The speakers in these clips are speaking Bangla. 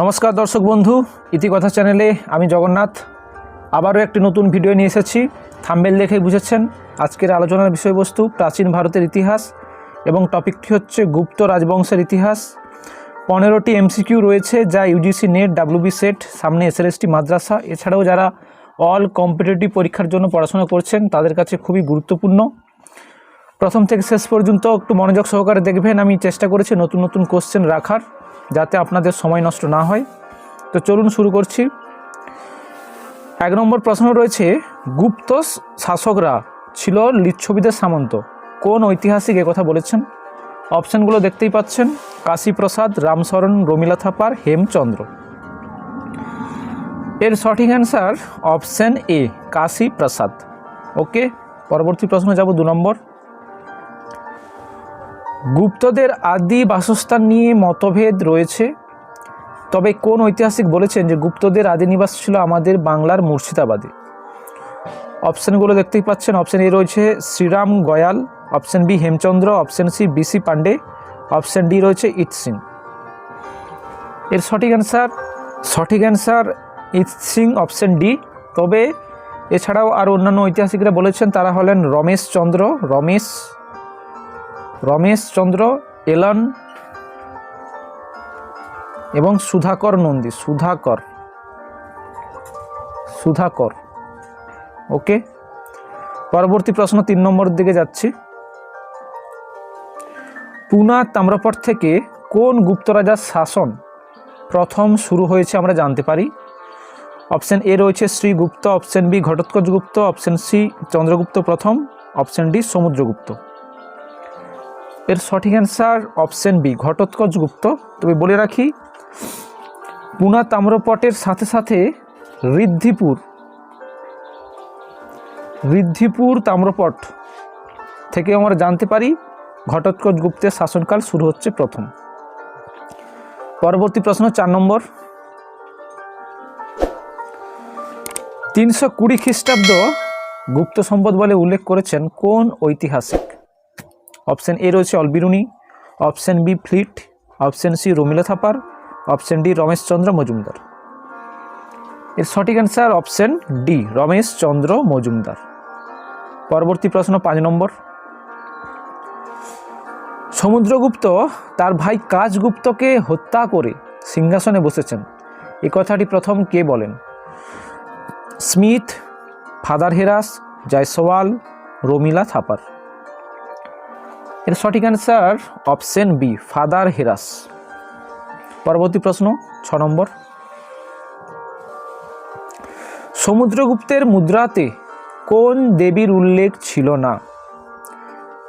নমস্কার দর্শক বন্ধু, ইতিকথা চ্যানেলে আমি জগন্নাথ। আবারও একটি নতুন ভিডিও নিয়ে এসেছি। থাম্বেল দেখে বুঝেছেন আজকের আলোচনার বিষয়বস্তু প্রাচীন ভারতের ইতিহাস এবং টপিকটি হচ্ছে গুপ্ত রাজবংশের ইতিহাস। পনেরোটি এমসিকিউ রয়েছে যা ইউজিসি নেট ডাব্লিউবি সেট সামনে এসএলএসটি মাদ্রাসা। এছাড়াও যারা অল কম্পিটিটিভ পরীক্ষার জন্য পড়াশোনা করছেন, তাদের কাছে খুবই গুরুত্বপূর্ণ। প্রথম থেকে শেষ পর্যন্ত একটু মনোযোগ সহকারে দেখবেন, আমি চেষ্টা করেছি নতুন নতুন কোশ্চেন রাখার। যাতে আপনাদের সময় নষ্ট না হয়। তো চলুন শুরু করছি। এক নম্বর প্রশ্ন রয়েছে গুপ্ত শাসকরা ছিল লিচ্ছবিদের সামন্ত। কোন ঐতিহাসিক কথা বলেছেন? অপশানগুলো দেখতেই পাচ্ছেন, কাশীপ্রসাদ, রামশরণ, রমিলা থাপার, হেমচন্দ্র। এর সঠিক answer option A Kashi Prasad okay পরবর্তী প্রশ্ন যাব দু নম্বর। গুপ্তদের আদি বাসস্থান নিয়ে মতভেদ রয়েছে। তবে কোন ঐতিহাসিক বলেছেন যে গুপ্তদের আদি নিবাস ছিল আমাদের বাংলার মুর্শিদাবাদে? অপশানগুলো দেখতেই পাচ্ছেন। অপশান এ রয়েছে Shriram Goyal option B Hemchandra option C B C Pandey option D রয়েছে ইট সিং। এর সঠিক অ্যান্সার সঠিক অ্যান্সার ইট সিং অপশান ডি তবে এছাড়াও আর অন্যান্য ঐতিহাসিকরা বলেছেন তারা হলেন রমেশ চন্দ্র, রমেশ রমেশ চন্দ্র, এলন এবং সুধাকর নন্দী, সুধাকর সুধাকর। ওকে? পরবর্তী প্রশ্ন তিন নম্বরের দিকে যাচ্ছি। পুনা তাম্রপট থেকে কোন গুপ্ত রাজার শাসন প্রথম শুরু হয়েছে আমরা জানতে পারি। অপশন এ রয়েছে Srigupta, option B Ghatotkacha Gupta option C Chandragupta প্রথম, অপশন ডি সমুদ্রগুপ্ত। এর সঠিক answer option B Ghatotkacha Gupta. তবে বলে রাখি, পুনা তাম্রপটের সাথে সাথে ঋদ্ধিপুর ঋদ্ধিপুর তাম্রপট থেকে আমরা জানতে পারি, ঘটোৎকচ গুপ্তের শাসনকাল শুরু হচ্ছে প্রথম। পরবর্তী প্রশ্ন চার নম্বর। তিনশো কুড়ি খ্রিস্টাব্দ গুপ্ত সম্পদ বলে উল্লেখ করেছেন কোন ঐতিহাসিক? অপশন এ রয়েছে Alberuni, option B Fleet, option C Romila Thapar, option D Rameshchandra Majumdar. এর সঠিক answer option D Rameshchandra Majumdar. পরবর্তী প্রশ্ন পাঁচ নম্বর। সমুদ্রগুপ্ত তার ভাই কাজগুপ্তকে হত্যা করে সিংহাসনে বসেছেন। এ কথাটি প্রথম কে বলেন? Smith, Father Heras, Jayaswal, Romila Thapar. এর সঠিক answer option B Father Heras পরবর্তী প্রশ্ন, ছ নম্বর। সমুদ্রগুপ্তের মুদ্রাতে কোন দেবীর উল্লেখ ছিল না?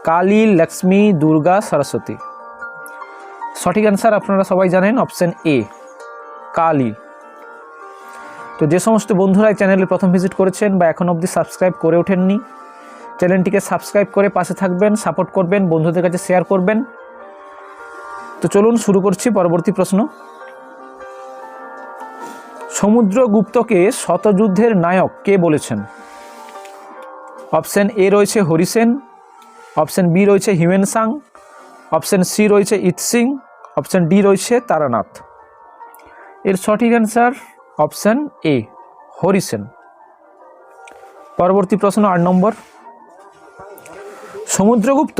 কালী, লক্ষ্মী, দুর্গা, সরস্বতী। সঠিক অ্যান্সার আপনারা সবাই জানেন অপশন এ কালী। তো যে সমস্ত বন্ধুরা এই চ্যানেলে প্রথম ভিজিট করেছেন বা এখন অবধি সাবস্ক্রাইব করে ওঠেননি চ্যানেলটিকে সাবস্ক্রাইব করে পাশে থাকবেন, সাপোর্ট করবেন, বন্ধুদের কাছে শেয়ার করবেন। তো চলুন শুরু করছি পরবর্তী প্রশ্ন। সমুদ্রগুপ্তকে শতযুদ্ধের নায়ক কে বলেছেন? অপশন এ রয়েছে হরিসেন, অপশন বি রয়েছে হিউয়েন সাং অপশন সি রয়েছে ইত সিং অপশন ডি রয়েছে তারানাথ। এর সঠিক অ্যান্সার অপশন এ, হরিসেন। পরবর্তী প্রশ্ন আট নম্বর। সমুদ্রগুপ্ত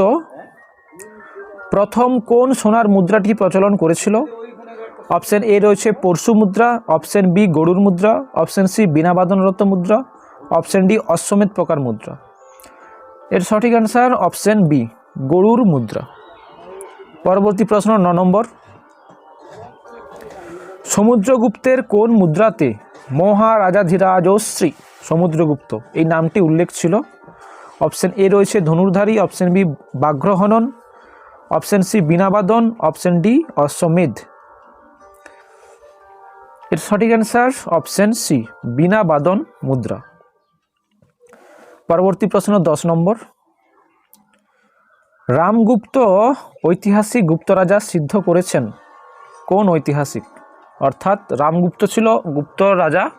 প্রথম কোন সোনার মুদ্রাটি প্রচলন করেছিল? অপশন এ রয়েছে পরশু মুদ্রা, অপশন বি গরুর মুদ্রা, অপশন সি বিনাবাদনরত মুদ্রা, অপশন ডি অশ্বমেধ প্রকার মুদ্রা। এর সঠিক অ্যান্সার অপশন বি গরুর মুদ্রা। পরবর্তী প্রশ্ন ন নম্বর। সমুদ্রগুপ্তের কোন মুদ্রাতে মহারাজাধিরাজশ্রী, সমুদ্রগুপ্ত, এই নামটি উল্লেখ ছিল। অপশন এ রয়েছে ধনুর্ধারী, অপশন বি বাঘ্রহনন, অপশন সি বিনাবাদন অপশন ডি অশ্বমেধ। এর সঠিক অ্যান্সার অপশন সি বিনাবাদন মুদ্রা। পরবর্তী প্রশ্ন দশ নম্বর। রামগুপ্ত ঐতিহাসিক গুপ্ত রাজা সিদ্ধ করেছেন। কোন ঐতিহাসিক? অর্থাৎ রামগুপ্ত ছিল গুপ্ত রাজা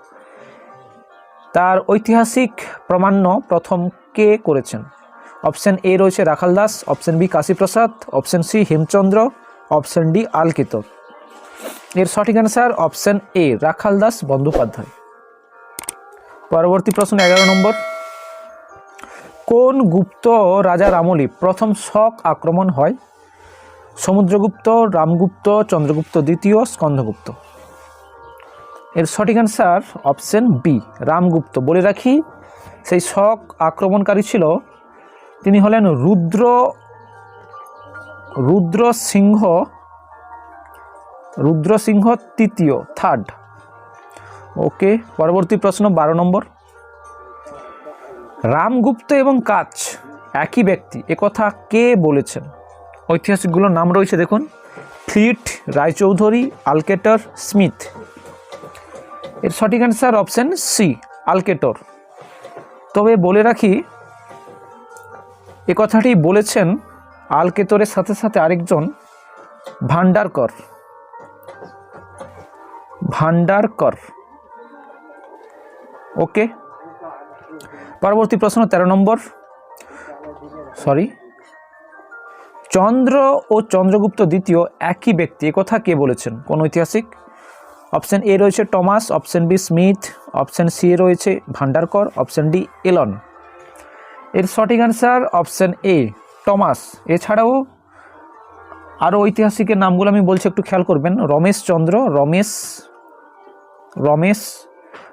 তার ঐতিহাসিক প্রামাণ্য প্রথম কে করেছেন? অপশান এ রয়েছে Rakhal Das, option B Kashiprasad option C Hemchandra, option D আলকিত। এর সঠিক answer option A Rakhal Das Bandyopadhyay. পরবর্তী প্রশ্ন এগারো নম্বর। কোন গুপ্ত রাজার আমলে প্রথম শক আক্রমণ হয়? সমুদ্রগুপ্ত, রামগুপ্ত, চন্দ্রগুপ্ত দ্বিতীয়, স্কন্ধগুপ্ত। এর সঠিক অ্যান্সার অপশন বি, রামগুপ্ত। বলে রাখি সেই শক আক্রমণকারী ছিল, তিনি হলেন রুদ্র রুদ্র সিংহ রুদ্র সিংহ তৃতীয় থার্ড ওকে, পরবর্তী প্রশ্ন, বারো নম্বর। রামগুপ্ত এবং কাচ একই ব্যক্তি একথা কে বলেছেন? ঐতিহাসিকগুলোর নাম রয়েছে, দেখুন। ফ্লিট, রায়চৌধুরী, আলকেটর, স্মিথ। এর সঠিক অ্যান্সার অপশান সি আলকেটর। তবে বলে রাখি, এ কথাটি বলেছেন আলকেতরের সাথে সাথে আরেকজন ভান্ডারকর ভান্ডারকর ওকে। পরবর্তী প্রশ্ন, তেরো নম্বর। সরি। চন্দ্র ও চন্দ্রগুপ্ত দ্বিতীয় একই ব্যক্তি কথা কে বলেছেন? কোন ঐতিহাসিক? অপশন এ রয়েছে Thomas, option B Smith, option C রয়েছে ভান্ডারকর, অপশন ডি এলন। এর সঠিক অ্যান্সার অপশন এ, টমাস। এছাড়াও আরও ঐতিহাসিকের নামগুলো আমি বলছি, একটু খেয়াল করবেন। রমেশ চন্দ্র, রমেশ রমেশ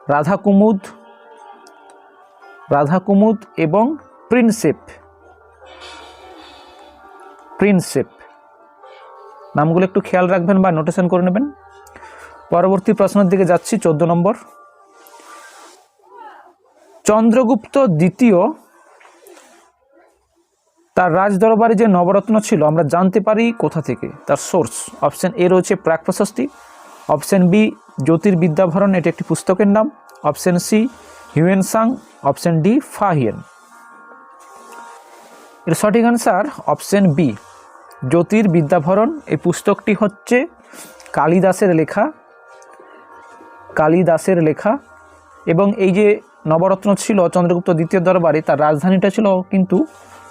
রাধা কুমুদ রাধা কুমুদ এবং প্রিন্সেপ। প্রিন্সেপ। নামগুলো একটু খেয়াল রাখবেন বা নোটেশন করে নেবেন। পরবর্তী প্রশ্নের দিকে যাচ্ছি, চোদ্দ নম্বর। চন্দ্রগুপ্ত দ্বিতীয় তার রাজদরবারে যে নবরত্ন ছিল, আমরা জানতে পারি কোথা থেকে? তার সোর্স অপশান এ রয়েছে প্রাক প্রশস্তি অপশন বি জ্যোতির্বিদ্যাভরণ, এটি একটি পুস্তকের নাম option C Hiuen Tsang option D Fahien. এর সঠিক আনসার অপশন বি জ্যোতির্বিদ্যাভরণ। এই পুস্তকটি হচ্ছে কালিদাসের লেখা কালিদাসের লেখা। এবং এই যে নবরত্ন ছিল চন্দ্রগুপ্ত দ্বিতীয় দরবারে, তার রাজধানীটা ছিল কিন্তু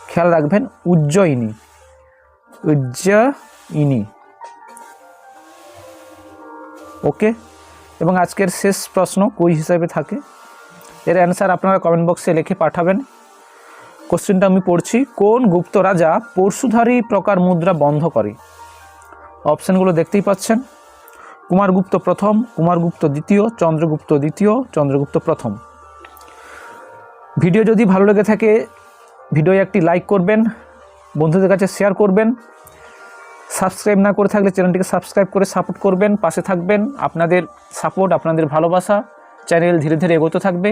খেয়াল রাখবেন উজ্জয়িনী। উজ্জয়িনী। ওকে? এবং আজকের শেষ প্রশ্ন কুই হিসাবে থাকে? এর অ্যান্সার আপনারা কমেন্ট বক্সে লিখে পাঠাবেন। কোশ্চেনটা আমি পড়ছি, কোন গুপ্ত রাজা পরশুধারী প্রকার মুদ্রা বন্ধ করে? অপশানগুলো দেখতেই পাচ্ছেন। কুমারগুপ্ত প্রথম, কুমারগুপ্ত দ্বিতীয়, চন্দ্রগুপ্ত দ্বিতীয়, চন্দ্রগুপ্ত প্রথম। ভিডিও যদি ভালো লেগে থাকে ভিডিও একটি লাইক করবেন, বন্ধুদের কাছে শেয়ার করবেন, সাবস্ক্রাইব না করে থাকলে চ্যানেলটিকে সাবস্ক্রাইব করে সাপোর্ট করবেন, পাশে থাকবেন। আপনাদের সাপোর্ট, আপনাদের ভালোবাসা চ্যানেল ধীরে ধীরে এগোতে থাকবে।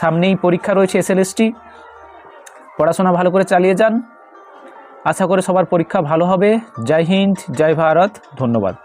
সামনেই পরীক্ষা রয়েছে এসএলএসটি। পড়াশোনা ভালো করে চালিয়ে যান। আশা করে সবার পরীক্ষা ভালো হবে। জয় হিন্দ, জয় ভারত। ধন্যবাদ।